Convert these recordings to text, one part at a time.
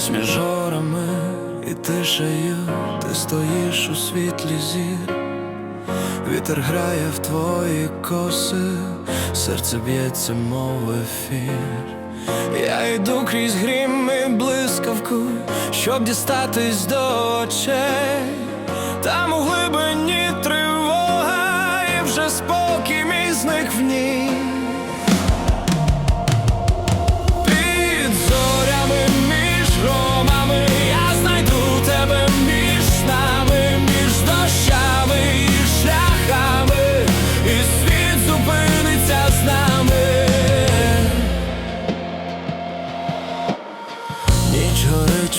Десь між горами і тишею ти стоїш у світлі зір, вітер грає в твої коси, серце б'ється, мов ефір. Я йду крізь грім і блискавку, щоб дістатись до очей. Там у глибині тривога, і вже спокій мій зник в ній.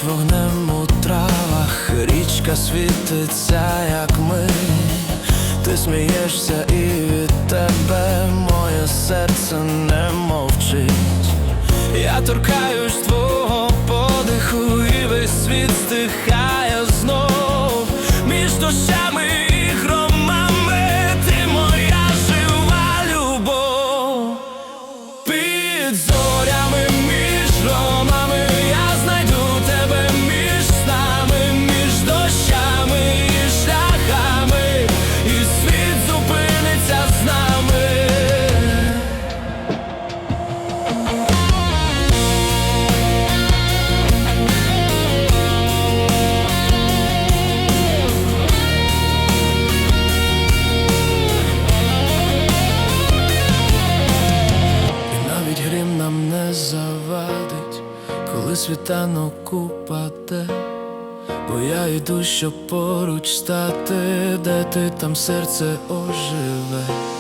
Горить вогнем у травах, річка світиться, як ми. Ти смієшся і від тебе моє серце не мовчить. Я торкаюсь твого подиху, і весь світ стихає знов між дощами коли світанок упаде, бо я йду, щоб поруч стати, де ти там серце оживе.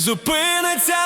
Зупиниться